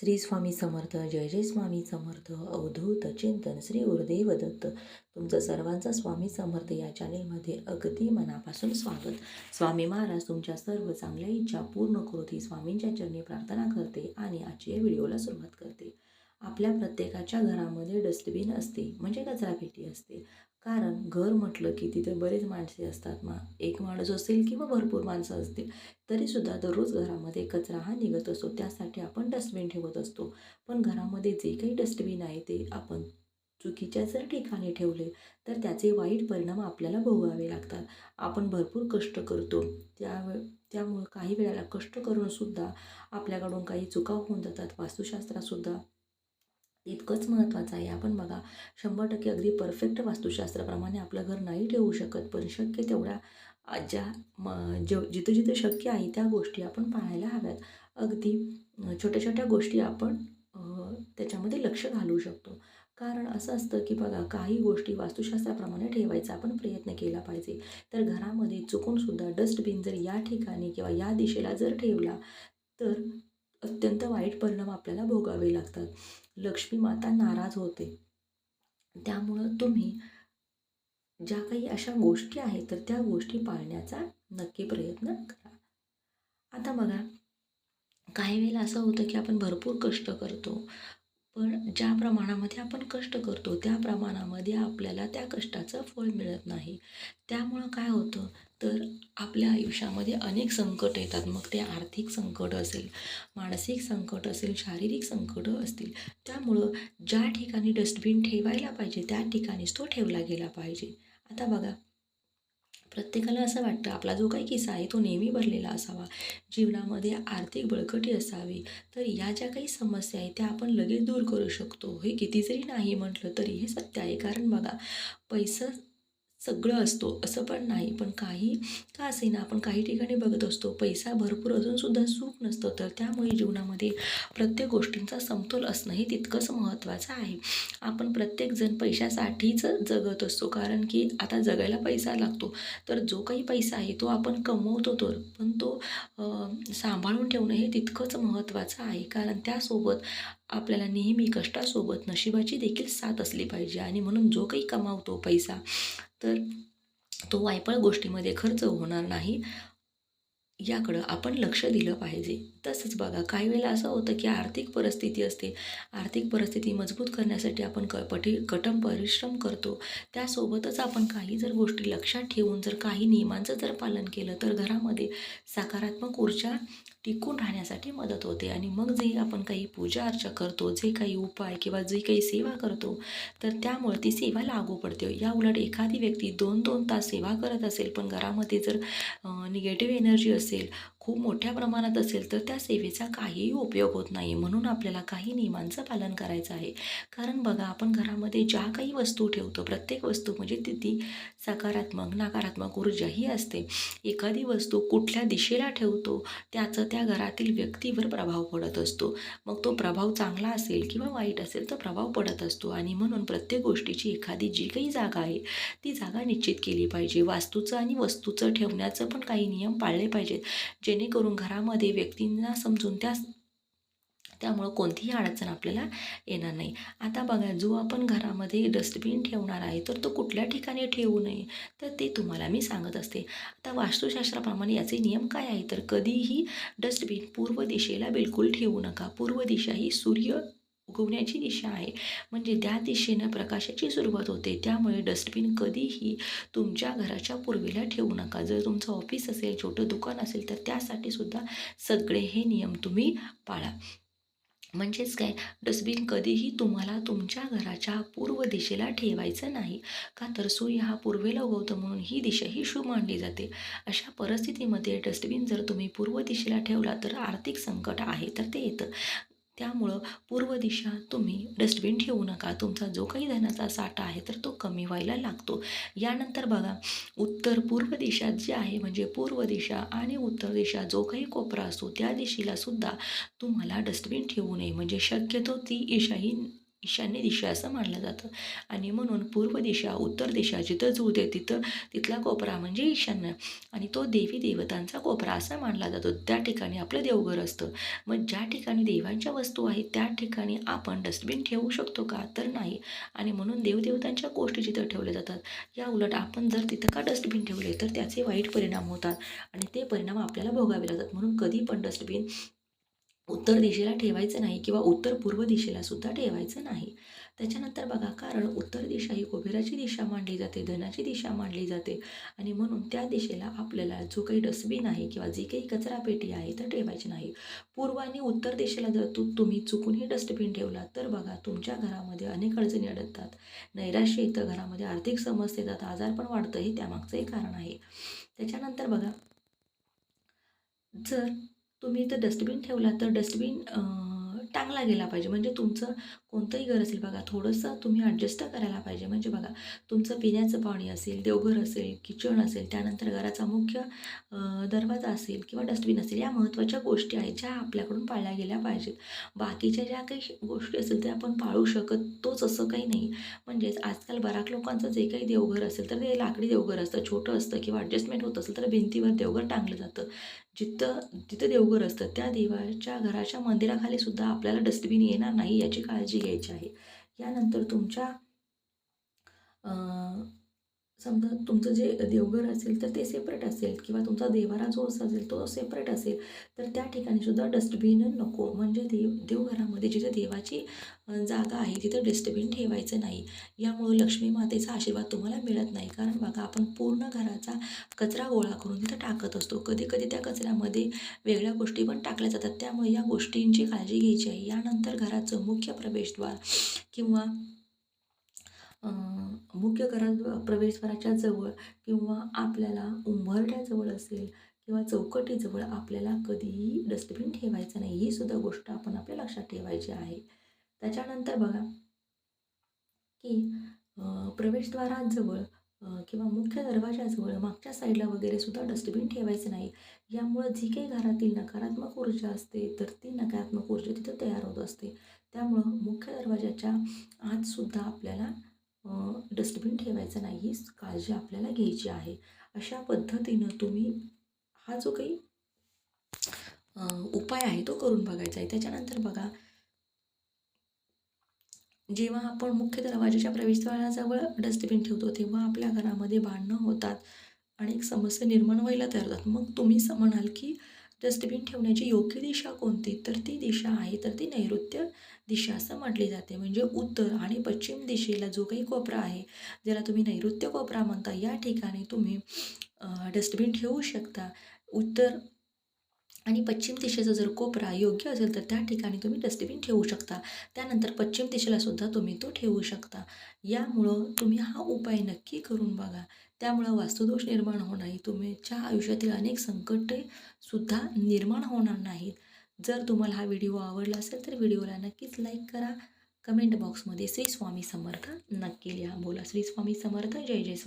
श्री स्वामी समर्थ जय जय स्वामी समर्थ अवधूत चिंतन श्री गुरुदेव दत्त. तुमचं सर्वांचं स्वामी समर्थ या चॅनेलमध्ये अगदी मनापासून स्वागत. स्वामी महाराज तुमच्या सर्व चांगल्या इच्छा पूर्ण करोत. स्वामींच्या चरणी प्रार्थना करते आणि आजच्या व्हिडिओला सुरुवात करते. आपल्या प्रत्येकाच्या घरामध्ये डस्टबिन असते म्हणजे कचरापेटी असते. कारण घर म्हटलं की तिथे बरेच माणसे असतात मा एक माणूस असेल किंवा भरपूर माणसं असतील तरीसुद्धा दररोज घरामध्ये कचरा हा निघत असतो. त्यासाठी आपण डस्टबिन ठेवत असतो. पण घरामध्ये जे काही डस्टबिन आहे ते आपण चुकीच्या जर ठिकाणी ठेवले तर त्याचे वाईट परिणाम आपल्याला भोगावे लागतात. आपण भरपूर कष्ट करतो. त्यावे त्यामुळं काही वेळेला कष्ट करूनसुद्धा आपल्याकडून काही चुका होऊन जातात. वास्तुशास्त्रातसुद्धा इतकंच महत्त्वाचं आहे. आपण बघा शंभर टक्के अगदी परफेक्ट वास्तुशास्त्राप्रमाणे आपलं घर नाही ठेवू शकत पण शक्य तेवढ्या ज्या म जे जिथं जिथं शक्य आहे त्या गोष्टी आपण पाहायला हव्यात. अगदी छोट्या छोट्या गोष्टी आपण त्याच्यामध्ये लक्ष घालू शकतो. कारण असं असतं की बघा काही गोष्टी वास्तुशास्त्राप्रमाणे ठेवायचा आपण प्रयत्न केला पाहिजे. तर घरामध्ये चुकूनसुद्धा डस्टबिन जर या ठिकाणी किंवा या दिशेला जर ठेवला तर अत्यंत वाईट परिणाम आपल्याला भोगावे लागतात. लक्ष्मी माता नाराज होते. त्यामुळं तुम्ही ज्या काही अशा गोष्टी आहेत तर त्या गोष्टी पाळण्याचा नक्की प्रयत्न करा. आता बघा काही वेळेला असं होतं की आपण भरपूर कष्ट करतो. पण ज्या प्रमाणामध्ये आपण कष्ट करतो त्या प्रमाणामध्ये आपल्याला त्या कष्टाचं फळ मिळत नाही. त्यामुळं काय होतं? तर आपल्या आयुष्यामध्ये अनेक संकट येतात. मग ते आर्थिक संकट असेल मानसिक संकट असेल शारीरिक संकट असतील त्यामुळं ज्या ठिकाणी डस्टबिन ठेवायला पाहिजे त्या ठिकाणीच तो ठेवला गेला पाहिजे. आता बघा प्रत्येकाला असं वाटतं आपला जो काही किस्सा आहे तो नेहमी भरलेला असावा. जीवनामध्ये आर्थिक बळकटी असावी. तर या ज्या काही समस्या आहेत त्या आपण लगेच दूर करू शकतो. हे किती जरी नाही म्हटलं तरी हे सत्य आहे. कारण बघा पैसा सगळं असतो. असं पण नाही. पण काही का असेना आपण काही ठिकाणी बघत असतो. पैसा भरपूर अजूनसुद्धा सुख नसतं. तर त्यामुळे जीवनामध्ये प्रत्येक गोष्टींचा समतोल असणं हे तितकंच महत्त्वाचं आहे. आपण प्रत्येकजण पैशासाठीच जगत असतो. कारण की आता जगायला पैसा लागतो. तर जो काही पैसा आहे तो आपण कमवतो तर. पण तो सांभाळून ठेवणं हे तितकंच महत्त्वाचं आहे. कारण त्यासोबत आपल्याला नेहमी कष्टासोबत नशिबाची देखील साथ असली पाहिजे. आणि म्हणून जो काही कमावतो पैसा तर तो वायपळ गोष्टीमध्ये खर्च होणार नाही. याकडं आपण लक्ष दिलं पाहिजे. तसंच बघा काही वेळेला असं होतं की आर्थिक परिस्थिती असते. आर्थिक परिस्थिती मजबूत करण्यासाठी आपण क पटी कठम परिश्रम करतो. त्यासोबतच आपण काही जर गोष्टी लक्षात ठेवून जर काही नियमांचं जर पालन केलं तर घरामध्ये सकारात्मक ऊर्जा टिकून राहण्यासाठी मदत होते. आणि मग जे आपण काही पूजा अर्चा करतो जे काही उपाय किंवा जे काही सेवा करतो तर त्यामुळे ती सेवा लागू पडते. या उलट एखादी व्यक्ती दोन दोन तास सेवा करत असेल पण घरामध्ये जर निगेटिव्ह एनर्जी असेल असेल खूप मोठ्या प्रमाणात असेल तर त्या सेवेचा काहीही उपयोग होत नाही. म्हणून आपल्याला काही नियमांचं पालन करायचं आहे. कारण बघा आपण घरामध्ये ज्या काही वस्तू ठेवतो प्रत्येक वस्तू म्हणजे ती ती सकारात्मक नकारात्मक ऊर्जा ही असते. एखादी वस्तू कुठल्या दिशेला ठेवतो त्याचं त्या घरातील व्यक्तीवर प्रभाव पडत असतो. मग तो प्रभाव चांगला असेल किंवा वाईट असेल तर प्रभाव पडत असतो. आणि म्हणून प्रत्येक गोष्टीची एखादी जी काही जागा आहे ती जागा निश्चित केली पाहिजे. वास्तूचं आणि वस्तूचं ठेवण्याचं पण काही नियम पाळले पाहिजेत. जेणेकरून घरामध्ये व्यक्तींना समजून त्या त्यामुळं कोणतीही अडचण आपल्याला येणार नाही. आता बघा जो आपण घरामध्ये डस्टबिन ठेवणार आहे तर तो कुठल्या ठिकाणी ठेवू नये? तर ते तुम्हाला मी सांगत असते. आता वास्तुशास्त्राप्रमाणे याचे नियम काय आहे तर कधीही डस्टबिन पूर्व दिशेला बिलकुल ठेवू नका. पूर्व दिशा ही सूर्य उगवण्याची दिशा आहे. म्हणजे त्या दिशेनं प्रकाशाची सुरुवात होते. त्यामुळे डस्टबिन कधीही तुमच्या घराच्या पूर्वेला ठेवू नका. जर तुमचं ऑफिस असेल छोटं दुकान असेल तर त्यासाठी सुद्धा सगळे हे नियम तुम्ही पाळा. म्हणजेच काय? डस्टबिन कधीही तुम्हाला तुमच्या घराच्या पूर्व दिशेला ठेवायचं नाही. का तर सूर्य हा पूर्वेला उगवतो म्हणून ही दिशा ही शुभ मानली जाते. अशा परिस्थितीमध्ये डस्टबिन जर तुम्ही पूर्व दिशेला ठेवला तर आर्थिक संकट आहे तर ते येतं. त्यामुळं पूर्व दिशा तुम्ही डस्टबिन ठेवू नका. तुमचा जो काही धनाचा साठा आहे तर तो कमी व्हायला लागतो. यानंतर बघा उत्तर पूर्व दिशा जी आहे म्हणजे पूर्व दिशा आणि उत्तर दिशा जो काही कोपरा असतो त्या दिशेला सुद्धा तुम्हाला डस्टबिन ठेवू नये. म्हणजे शक्यतो ती ईशाही ईशान्य दिशा असं मानलं जातं. आणि म्हणून पूर्व दिशा उत्तर दिशा जिथं जुळते तिथं तिथला कोपरा म्हणजे ईशान्य. आणि तो देवी देवतांचा कोपरा असा मानला जातो. त्या ठिकाणी आपलं देवघर असतं. मग ज्या ठिकाणी देवांच्या वस्तू आहेत त्या ठिकाणी आपण डस्टबिन ठेवू शकतो का? तर नाही. आणि म्हणून देवदेवतांच्या गोष्टी जिथं ठेवल्या जातात या उलट आपण जर तिथं का डस्टबिन ठेवले तर त्याचे वाईट परिणाम होतात. आणि ते परिणाम आपल्याला भोगावे लागतात. म्हणून कधी पण डस्टबिन उत्तर दिशेला ठेवायचं नाही किंवा उत्तर पूर्व दिशेला सुद्धा ठेवायचं नाही. त्याच्यानंतर बघा कारण उत्तर दिशा ही कुबेराची दिशा मांडली जाते धनाची दिशा मांडली जाते आणि म्हणून त्या दिशेला आपल्याला जो काही डस्टबिन आहे किंवा जी काही कचरापेटी आहे तर ठेवायची नाही. पूर्व आणि उत्तर दिशेला जर तू तुम्ही चुकूनही डस्टबिन ठेवला तर बघा तुमच्या घरामध्ये अनेक अडचणी अडकतात नैराश्य येतं घरामध्ये आर्थिक समस्या येतात आजार पण वाढतं हे त्यामागचं एक कारण आहे. त्याच्यानंतर बघा जर तुम्ही इथं डस्टबिन ठेवला तर डस्टबिन टांगला गेला पाहिजे. म्हणजे तुमचं कोणतंही घर असेल बघा थोडंसं तुम्ही ॲडजस्ट करायला पाहिजे. म्हणजे बघा तुमचं पिण्याचं पाणी असेल देवघर असेल किचन असेल त्यानंतर घराचा मुख्य दरवाजा असेल किंवा डस्टबिन असेल या महत्त्वाच्या गोष्टी आहेत ज्या आपल्याकडून पाळल्या गेल्या पाहिजेत. बाकीच्या ज्या काही गोष्टी असेल त्या आपण पाळू शकत तोच असं काही नाही. म्हणजेच आजकाल बराक लोकांचं जे काही देवघर असेल तर ते लाकडी देवघर असतं छोटं असतं किंवा ॲडजस्टमेंट होत असेल तर भिंतीवर देवघर टांगलं जातं. जिथं जिथं देवघर असतं त्या देवाच्या घराच्या मंदिराखाली सुद्धा आपल्याला डस्टबिन येणार नाही याची काळजी घ्यायची आहे. यानंतर तुमच्या समजा तुमचं जे देवघर असेल तर ते सेपरेट असेल किंवा तुमचा देवारा जो असेल तो सेपरेट असेल तर त्या ठिकाणी सुद्धा डस्टबिन नको. म्हणजे देव देवघरामध्ये जिथे देवाची जागा आहे तिथं डस्टबिन ठेवायचं नाही. यामुळं लक्ष्मी मातेचा आशीर्वाद तुम्हाला मिळत नाही. कारण बघा आपण पूर्ण घराचा कचरा गोळा करून तिथं टाकत असतो. कधी कधी त्या कचऱ्यामध्ये वेगळ्या गोष्टी पण टाकल्या जातात. त्यामुळे या गोष्टींची काळजी घ्यायची आहे. यानंतर घराचं मुख्य प्रवेशद्वार किंवा मुख्य घरात प्रवेशद्वाराच्या जवळ किंवा आपल्याला उंबरठ्याजवळ असेल किंवा चौकटीजवळ आपल्याला कधीही डस्टबिन ठेवायचं नाही ही सुद्धा गोष्ट आपण आपल्या लक्षात ठेवायची आहे. त्याच्यानंतर बघा की प्रवेशद्वाराजवळ किंवा मुख्य दरवाजाजवळ मागच्या साईडला वगैरे सुद्धा डस्टबिन ठेवायचं नाही. यामुळं जी काही घरातील नकारात्मक ऊर्जा असते तर ती नकारात्मक ऊर्जा तिथं तयार होत असते. त्यामुळं मुख्य दरवाजाच्या आतसुद्धा आपल्याला डस्टबिन ठेवायचं नाही ही काळजी आपल्याला घ्यायची आहे. अशा पद्धतीनं तुम्ही हा जो काही उपाय आहे तो करून बघायचा आहे. त्याच्यानंतर बघा जेव्हा आपण मुख्य दरवाजाच्या प्रवेशद्वाराजवळ डस्टबिन ठेवतो तेव्हा आपल्या घरामध्ये भांडणं होतात आणि एक समस्या निर्माण व्हायला तयार होतात. मग तुम्ही म्हणाल की डस्टबिन ठेवण्याची योग्य दिशा कोणती? तर ती दिशा आहे तर ती नैऋत्य दिशा असं म्हटली जाते. म्हणजे उत्तर आणि पश्चिम दिशेला जो काही कोपरा आहे ज्याला तुम्ही नैऋत्य कोपरा म्हणता या ठिकाणी तुम्ही डस्टबिन ठेवू शकता. उत्तर आणि पश्चिम दिशेचा जर कोपरा योग्य असेल तर त्या ठिकाणी तुम्ही डस्टबिन ठेवू शकता. त्यानंतर पश्चिम दिशेला सुद्धा तुम्ही तो ठेवू शकता. यामुळं तुम्ही हा उपाय नक्की करून बघा. त्यामुळं वास्तुदोष निर्माण होणार नाही. तुमच्या आयुष्यातील अनेक संकटे सुद्धा निर्माण होणार नाहीत. जर तुम्हाला हा व्हिडिओ आवडला असेल तर व्हिडिओला नक्कीच लाईक करा. कमेंट बॉक्समध्ये श्री स्वामी समर्थ नक्की लिहा. बोला श्री स्वामी समर्थ जय जय स्वामी.